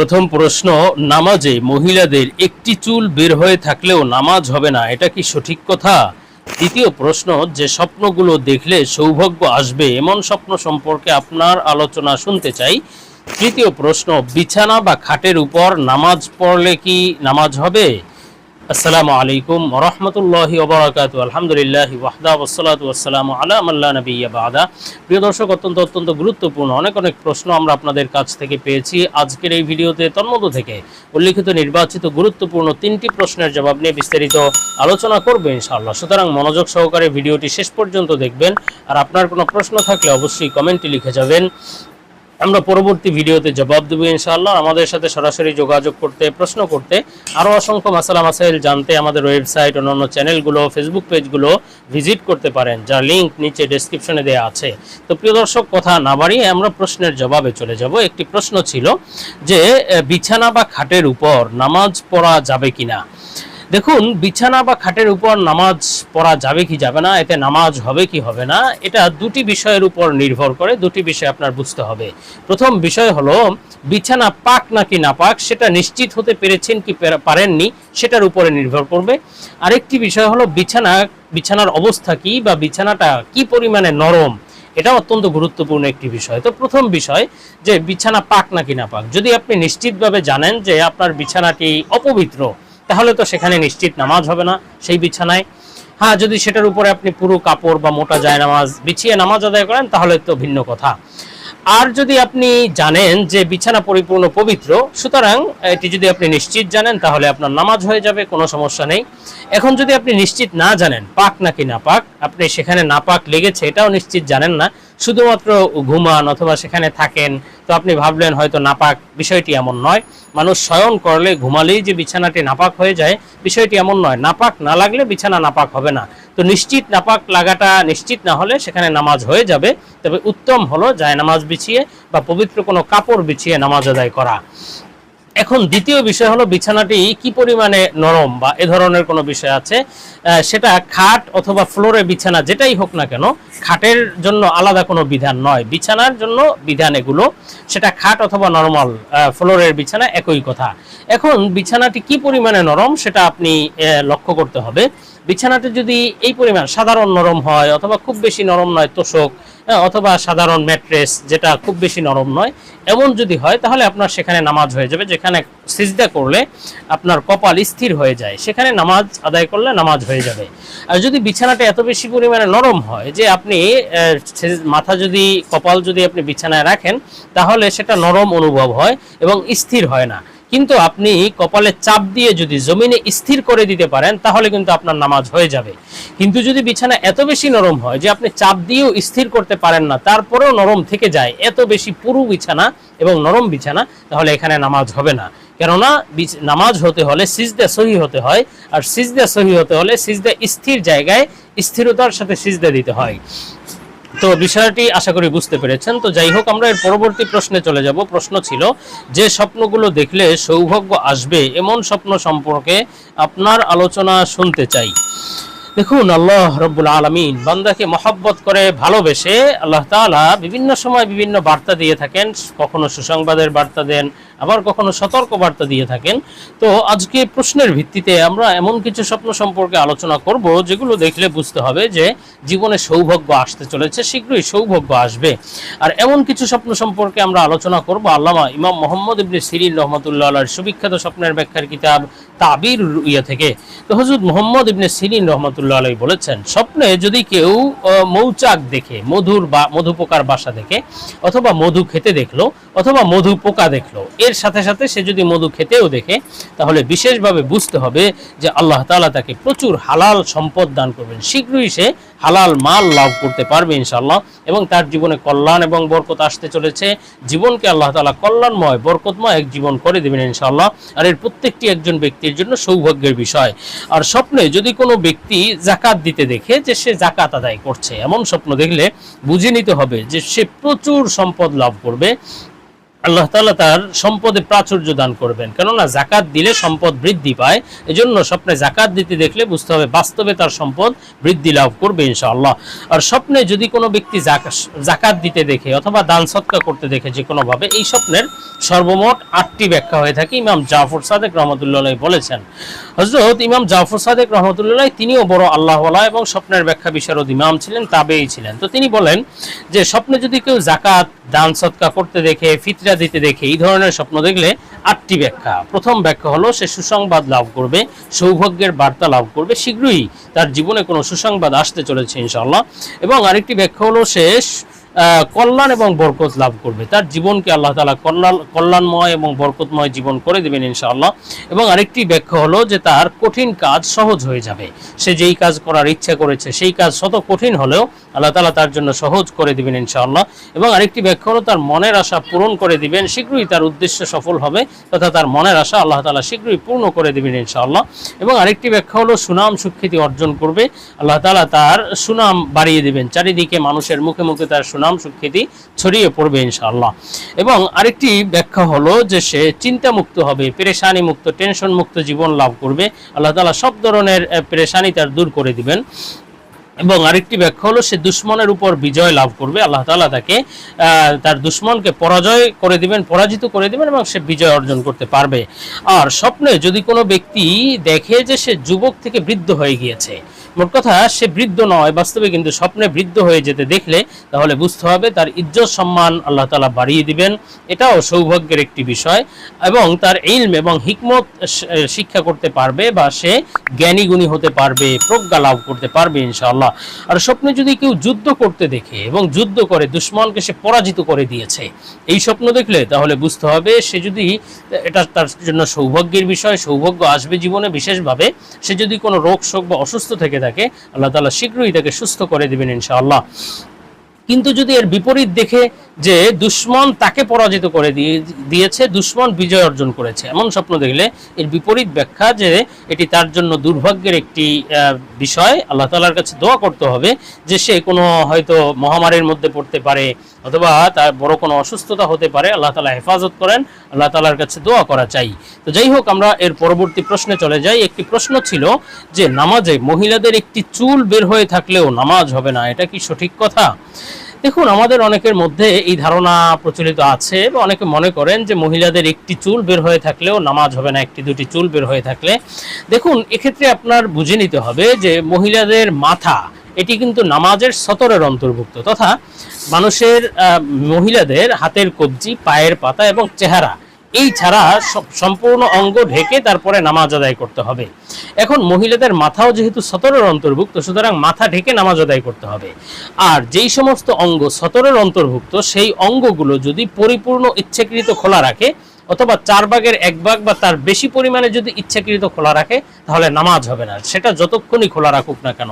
প্রথম প্রশ্ন, নামাজে মহিলাদের একটি চুল বের হয়ে থাকলেও নামাজ হবে না, এটা কি সঠিক কথা? দ্বিতীয় প্রশ্ন, যে স্বপ্নগুলো দেখলে সৌভাগ্য আসবে এমন স্বপ্ন সম্পর্কে আপনার আলোচনা শুনতে চাই। তৃতীয় প্রশ্ন, বিছানা বা খাটের উপর নামাজ পড়লে কি নামাজ হবে? আসসালামু আলাইকুম রহমতুল্লাহি ওবরাকাতু আলহামদুলিল্লাহ ওয়াহদা ওসালাতু আসসালামু আলা আল্লাহ নবিয়া বাদা। প্রিয় দর্শক, অত্যন্ত অত্যন্ত গুরুত্বপূর্ণ অনেক অনেক প্রশ্ন আমরা আপনাদের কাছ থেকে পেয়েছি আজকের এই ভিডিওতে। তন্মধ্য থেকে উল্লিখিত নির্বাচিত গুরুত্বপূর্ণ তিনটি প্রশ্নের জবাব নিয়ে বিস্তারিত আলোচনা করবে ইনশাআল্লাহ। সুতরাং মনোযোগ সহকারে ভিডিওটি শেষ পর্যন্ত দেখবেন। আর আপনার কোনো প্রশ্ন থাকলে অবশ্যই কমেন্টে লিখে যাবেন। আমরা পরবর্তী ভিডিওতে জবাব দেবো ইনশাআল্লাহ। আমাদের সাথে সরাসরি যোগাযোগ করতে, প্রশ্ন করতে, আরও অসংখ্য মাসালা মাসাইল জানতে আমাদের ওয়েবসাইট অন্যান্য চ্যানেলগুলো, ফেসবুক পেজগুলো ভিজিট করতে পারেন, যার লিঙ্ক নিচে ডেসক্রিপশনে দেওয়া আছে। তো প্রিয় দর্শক, কথা না বাড়িয়ে আমরা প্রশ্নের জবাবে চলে যাব। একটি প্রশ্ন ছিল যে, বিছানা বা খাটের উপর নামাজ পড়া যাবে কিনা? দেখুন, বিছানা বা খাটের উপর নামাজ পড়া যাবে কি যাবে না, এতে নামাজ হবে কি হবে না, এটা দুটি বিষয়ের উপর নির্ভর করে, দুটি বিষয় আপনার বুঝতে হবে। প্রথম বিষয় হলো, বিছানা পাক নাকি না পাক, সেটা নিশ্চিত হতে পেরেছেন কি পেরা- পারেননি, সেটার উপরে নির্ভর করবে। আরেকটি বিষয় হলো, বিছানা, বিছানার অবস্থা কি বা বিছানাটা কি পরিমাণে নরম এটা অত্যন্ত গুরুত্বপূর্ণ একটি বিষয়। তো প্রথম বিষয় যে, বিছানা পাক নাকি না পাক, যদি আপনি নিশ্চিতভাবে জানেন যে, আপনার বিছানাটি অপবিত্র তাহলে তো সেখানে নিশ্চিত নামাজ হবে না, সেই বিছানায়। হ্যাঁ যদি সেটার উপরে আপনি পুরো কাপড় বা মোটা যায় নামাজ বিছিয়ে নামাজ আদায় করেন, তাহলে তো ভিন্ন কথা। আর যদি আপনি জানেন যে বিছানা পরিপূর্ণ পবিত্র, সুতরাং এটি যদি আপনি নিশ্চিত জানেন, তাহলে আপনার নামাজ হয়ে যাবে, কোনো সমস্যা নেই। এখন যদি আপনি নিশ্চিত না জানেন, পাক নাকি না পাক আপনি সেখানে না পাক লেগেছে, এটাও নিশ্চিত জানেন না শুধুমাত্র ঘুমান অথবা সেখানে থাকেন, তো আপনি ভাবলেন হয়তো নাপাক বিষয়টি এমন নয়। মানুষ শয়ন করলে ঘুমালেই যে বিছানাটি নাপাক হয়ে যায়, বিষয়টি এমন নয়। নাপাক না লাগলে বিছানা নাপাক হবে না। তো নিশ্চিত নাপাক লাগাটা নিশ্চিত না হলে সেখানে নামাজ হয়ে যাবে। তবে উত্তম হলো যায় নামাজ বিছিয়ে বা পবিত্র কোনো কাপড় বিছিয়ে নামাজ আদায় করা। এখন দ্বিতীয় বিষয় হলো বিছানাটি কি পরিমাণে নরম বা এ ধরনের কোনো বিষয় আছে? সেটা খাট অথবা ফ্লোরে বিছানা যেটাই হোক না কেন, খাটের জন্য আলাদা কোনো বিধান নয়। বিছানার জন্য বিধান এগুলো। সেটা খাট অথবা নর্মাল ফ্লোরের বিছানা একই কথা। এখন বিছানাটি কি পরিমাণে নরম সেটা আপনি লক্ষ্য করতে হবে। বিছানাটি যদি এই পরিমাণ সাধারণ নরম হয় অথবা খুব বেশি নরম নয় তোষক হ্যাঁ, অথবা সাধারণ ম্যাট্রেস যেটা খুব বেশি নরম নয় এমন যদি হয় তাহলে আপনার সেখানে নামাজ হয়ে যাবে যেখানে সিজদা করলে আপনার কপাল স্থির হয়ে যায়। সেখানে নামাজ আদায় করলে নামাজ হয়ে যাবে। আর যদি বিছানাটা এত বেশি পরিমাণে নরম হয় যে আপনি মাথা যদি কপাল যদি আপনি বিছানায় রাখেন তাহলে সেটা নরম অনুভব হয় এবং স্থির হয় না। কিন্তু আপনি কপালে চাপ দিয়ে যদি জমিনে স্থির করে দিতে পারেন, তাহলে কিন্তু আপনার নামাজ হয়ে যাবে। কিন্তু যদি বিছানা এত বেশি নরম হয় যে আপনি চাপ দিয়েও স্থির করতে পারেন না, তারপরেও নরম থেকে যায় এত বেশি পুরু বিছানা এবং নরম বিছানা, তাহলে এখানে নামাজ হবে না। কেননা নামাজ হতে হলে সিজদা সহি হতে হয়, আর সিজদা সহি হতে হলে সিজদা স্থির জায়গায় স্থিরতার সাথে সিজদা দিতে হয়। তো বিষয়টি আশা করি বুঝতে পেরেছেন। তো যাই হোক, আমরা এর পরবর্তী প্রশ্নে চলে যাব। প্রশ্ন ছিল, যে স্বপ্নগুলো দেখলে সৌভাগ্য আসবে এমন স্বপ্ন সম্পর্কে আপনার আলোচনা শুনতে চাই। দেখুন, আল্লাহ রব্বুল আলমিন বান্দাকে মহব্বত করে ভালোবেসে আল্লাহ তাআলা বিভিন্ন সময় বিভিন্ন বার্তা দিয়ে থাকেন। কখনো সুসংবাদের বার্তা দেন আবার কখনো সতর্ক বার্তা দিয়ে থাকেন। তো আজকে প্রশ্নের ভিত্তিতে আমরা এমন কিছু স্বপ্ন সম্পর্কে আলোচনা করব, যেগুলো দেখলে বুঝতে হবে যে জীবনে সৌভাগ্য আসতে চলেছে, শীঘ্রই সৌভাগ্য আসবে। আর এমন কিছু স্বপ্ন সম্পর্কে আমরা আলোচনা করব, আল্লামা ইমাম মোহাম্মদ ইবনে সিরিন রহমতুল্লাহ সুবিখ্যাত স্বপ্নের ব্যাখ্যার কিতাব তাবির ইয়ে থেকে। তো হজরত মোহাম্মদ ইবনে সিরিন রহমতুল্লাহ আলাই বলেছেন, স্বপ্নে যদি কেউ মৌচাক দেখে, মধুর বা মধু পোকার বাসা দেখে, অথবা মধু খেতে দেখল, অথবা মধু পোকা দেখল এর সাথে সাথে সে যদি মধু খেতেও দেখে, তাহলে বিশেষভাবে বুঝতে হবে যে আল্লাহ তাআলা তাকে প্রচুর হালাল সম্পদ দান করবেন। শীঘ্রই সে হালাল মাল লাভ করতে পারবে ইনশাল্লাহ এবং তার জীবনে কল্যাণ এবং বরকত আসতে চলেছে। জীবনকে আল্লাহ তালা কল্যাণময়, বরকতময় এক জীবন করে দেবেন ইনশাল্লাহ আর এর প্রত্যেকটি একজন ব্যক্তির জন্য সৌভাগ্যের বিষয়। আর স্বপ্নে যদি কোনো ব্যক্তি জাকাত দিতে দেখে যে সে জাকাত আদায় করছে, এমন স্বপ্ন দেখলে বুঝে নিতে হবে যে সে প্রচুর সম্পদ লাভ করবে। আল্লাহ তালা তার সম্পদে প্রাচুর্য দান করবেন। কেননা জাকাত দিলে সম্পদ বৃদ্ধি পায়, এজন্য স্বপ্নে জাকাত দিতে দেখলে বুঝতে হবে বাস্তবে তার সম্পদ বৃদ্ধি লাভ করবে ইনশাআল্লাহ। আর স্বপ্নে যদি কোনো ব্যক্তি জাকাত দিতে দেখে অথবা দান সৎকা করতে দেখে যে কোনোভাবে, এই স্বপ্নের সর্বমোট আটটি ব্যাখ্যা হয়ে থাকে। ইমাম জাফর সাদেক রহমতুল্লাহ বলেছেন হজরত ইমাম জাফর সাদেক রহমতুল্লাহ তিনিও বড় আল্লাহওয়ালা এবং স্বপ্নের ব্যাখ্যা বিশারদ ইমাম ছিলেন, তাবেই ছিলেন। তো তিনি বলেন যে, স্বপ্নে যদি কেউ জাকাত দান সৎকা করতে দেখে, ফিতরা দিতে দেখে এই ধরনের স্বপ্ন দেখলে আটটি ব্যাখ্যা। প্রথম ব্যাখ্যা হলো, সে সুসংবাদ লাভ করবে, সৌভাগ্যের বার্তা লাভ করবে শীঘ্রই। তার জীবনে কোনো সুসংবাদ আসতে চলেছে ইনশাল্লাহ এবং আরেকটি ব্যাখ্যা হলো, সে কল্যাণ এবং বরকত লাভ করবে। তার জীবনকে আল্লাহ তালা কল্যাণ, কল্যাণময় এবং বরকতময় জীবন করে দেবেন ইনশাআল্লাহ। এবং আরেকটি ব্যাখ্যা হলো যে তার কঠিন কাজ সহজ হয়ে যাবে। সে যেই কাজ করার ইচ্ছা করেছে, সেই কাজ শত কঠিন হলেও আল্লাহ তালা তার জন্য সহজ করে দিবেন ইনশাআল্লাহ। এবং আরেকটি ব্যাখ্যা হলো তার মনের আশা পূরণ করে দিবেন, শীঘ্রই তার উদ্দেশ্য সফল হবে তথা তার মনের আশা আল্লাহ তালা শীঘ্রই পূর্ণ করে দিবেন ইনশাআল্লাহ। এবং আরেকটি ব্যাখ্যা হলো সুনাম সুখ্যাতি অর্জন করবে, আল্লাহ তালা তার সুনাম বাড়িয়ে দিবেন। চারিদিকে মানুষের মুখে মুখে তার সুনাম সুখ্যাতি ছড়িয়ে পড়বে ইনশাআল্লাহ। এবং আরেকটি ব্যাখ্যা হলো যে সে চিন্তা মুক্ত হবে পেরেশানি মুক্ত টেনশন মুক্ত জীবন লাভ করবে। আল্লাহ তালা সব ধরনের পেরেশানি তার দূর করে দিবেন। এবং আরেকটি ব্যাখ্যা হলো, সে দুশ্মনের উপর বিজয় লাভ করবে। আল্লাহ তাআলা তাকে তার দুশ্মনকে পরাজয় করে দিবেন, পরাজিত করে দিবেন এবং সে বিজয় অর্জন করতে পারবে। আর স্বপ্নে যদি কোনো ব্যক্তি দেখে যে সে যুবক থেকে বৃদ্ধ হয়ে গিয়েছে, মোট কথা সে বৃদ্ধ নয়, বাস্তবে কিন্তু স্বপ্নে বৃদ্ধ হয়ে যেতে দেখলে তাহলে বুঝতে হবে তার ইজ্জত সম্মান আল্লাহ তালা বাড়িয়ে দিবেন। এটাও সৌভাগ্যের একটি বিষয় এবং তার ইলম এবং হিকমত শিক্ষা করতে পারবে বা সে জ্ঞানীগুণী হতে পারবে, প্রজ্ঞা লাভ করতে পারবে ইনশাআল্লাহ। আর স্বপ্নে যদি কেউ যুদ্ধ করতে দেখে এবং যুদ্ধ করে, দুশ্মনকে সে পরাজিত করে দিয়েছে, এই স্বপ্ন দেখলে তাহলে বুঝতে হবে সে যদি, এটা তার জন্য সৌভাগ্যের বিষয়, সৌভাগ্য আসবে জীবনে। বিশেষভাবে সে যদি কোনো রোগ শোক বা অসুস্থ থেকে থাকে, আল্লাহ তালা শীঘ্রই তাকে সুস্থ করে দেবেন ইনশাআল্লাহ। কিন্তু যদি এর বিপরীত দেখে যে দুশ্মন তাকে পরাজিত করে দিয়ে দিয়েছে, দুশ্মন বিজয় অর্জন করেছে। এমন স্বপ্ন দেখলে এর বিপরীত ব্যাখ্যা যে এটি তার জন্য দুর্ভাগ্যের একটি বিষয়। আল্লাহ তালার কাছে দোয়া করতে হবে যে সে কোনো হয়তো মহামারীর মধ্যে পড়তে পারে অথবা তার বড় কোনো অসুস্থতা হতে পারে, আল্লাহ তালা হেফাজত করেন, আল্লাহ তালার কাছে দোয়া করা চাই। তো যাই হোক, আমরা এর পরবর্তী প্রশ্নে চলে যাই। একটি প্রশ্ন ছিল যে, নামাজে মহিলাদের একটি চুল বের হয়ে থাকলেও নামাজ হবে না, এটা কি সঠিক কথা? দেখুন, আমাদের অনেকের মধ্যে এই ধারণা প্রচলিত আছে বা অনেকে মনে করেন যে মহিলাদের একটি চুল বের হয়ে থাকলেও নামাজ হবে না, একটি দুটি চুল বের হয়ে থাকলে। দেখুন, এক্ষেত্রে আপনার বুঝে নিতে হবে যে মহিলাদের মাথা, এটি কিন্তু নামাজের সতরের অন্তর্ভুক্ত তথা মানুষের মহিলাদের হাতের কবজি, পায়ের পাতা এবং চেহারা এই ছাড়া সম্পূর্ণ অঙ্গ ঢেকে তারপরে নামাজ আদায় করতে হবে। এখন মহিলাদের মাথাও যেহেতু সতরের অন্তর্ভুক্ত, সুতরাং মাথা ঢেকে নামাজ আদায় করতে হবে। আর যেই সমস্ত অঙ্গ সতরের অন্তর্ভুক্ত, সেই অঙ্গগুলো যদি পরিপূর্ণ ইচ্ছাকৃত খোলা রাখে অথবা চার ভাগের এক ভাগ বা তার বেশি পরিমাণে যদি ইচ্ছাকৃত খোলা রাখে, তাহলে নামাজ হবে না। সেটা যতক্ষণই খোলা রাখুক না কেন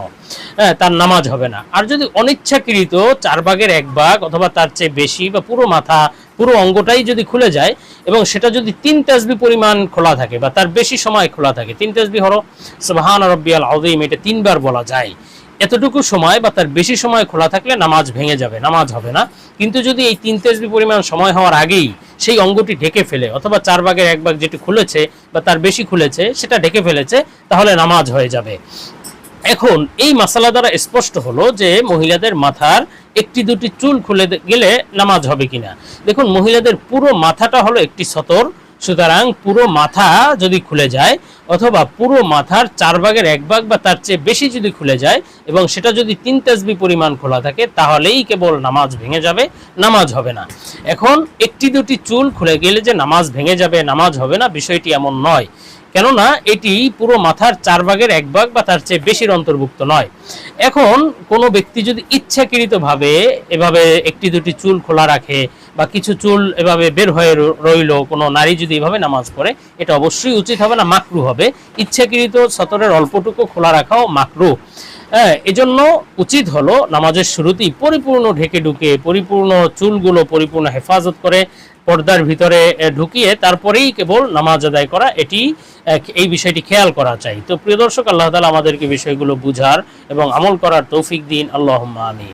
হ্যাঁ তার নামাজ হবে না। আর যদি অনিচ্ছাকৃত চার ভাগের এক ভাগ অথবা তার চেয়ে বেশি বা পুরো মাথা, পুরো অঙ্গটাই যদি খুলে যায় এবং সেটা যদি তিন তাসবি পরিমাণ খোলা থাকে বা তার বেশি সময় খোলা থাকে, তিন তাসবি হলো সুবহান রব্বিয়াল আযীম, এটা তিনবার বলা যায়। এতটুকু সময় বা তার বেশি সময় খোলা থাকলে নামাজ ভেঙে যাবে, নামাজ হবে না। কিন্তু যদি এই তিন তেজবি পরিমাণ সময় হওয়ার আগেই সেই অঙ্গটি ঢেকে ফেলে, অথবা চার ভাগের এক ভাগ যেটি খুলেছে বা তার বেশি খুলেছে, সেটা ঢেকে ফেলেছে, তাহলে নামাজ হয়ে যাবে। এখন এই মাসালা দ্বারা স্পষ্ট হলো যে মহিলাদের মাথার একটি দুটি চুল খুলে গেলে নামাজ হবে কিনা। দেখুন, মহিলাদের পুরো মাথাটা হলো একটি সতর সুতরাং পুরো মাথা যদি খুলে যায়, অথবা পুরো মাথার চার ভাগের এক ভাগ বা তার চেয়ে বেশি যদি খুলে যায়, এবং সেটা যদি তিন তেজবি পরিমাণ খোলা থাকে, তাহলেই কেবল নামাজ ভেঙে যাবে, নামাজ হবে না। এখন একটি দুটি চুল খুলে গেলে যে নামাজ ভেঙে যাবে, নামাজ হবে না, বিষয়টি এমন নয়। কেননা এটি পুরো মাথার চার ভাগের এক ভাগ বা তার চেয়ে বেশির অন্তর্ভুক্ত নয়। এখন কোনো ব্যক্তি যদি ইচ্ছাকৃতভাবে এভাবে একটি দুটি চুল খোলা রাখে বা কিছু চুল এভাবে বের হয়ে রইল, কোনো নারী যদি এভাবে নামাজ পড়ে, এটা অবশ্যই উচিত হবে না, মাকরু হবে। ইচ্ছাকৃত সতরের অল্পটুকু খোলা রাখাও মাকরু। হ্যাঁ এজন্য উচিত হলো নামাজের শুরুতেই পরিপূর্ণ ঢেকে ঢুকে, পরিপূর্ণ চুলগুলো পরিপূর্ণ হেফাজত করে পর্দার ভিতরে ঢুকিয়ে তারপরেই কেবল নামাজ আদায় করা, এটি এই বিষয়টি খেয়াল করা চাই। তো প্রিয় দর্শক, আল্লাহ তালা আমাদেরকে বিষয়গুলো বুঝার এবং আমল করার তৌফিক দিন। আল্লাহ আমি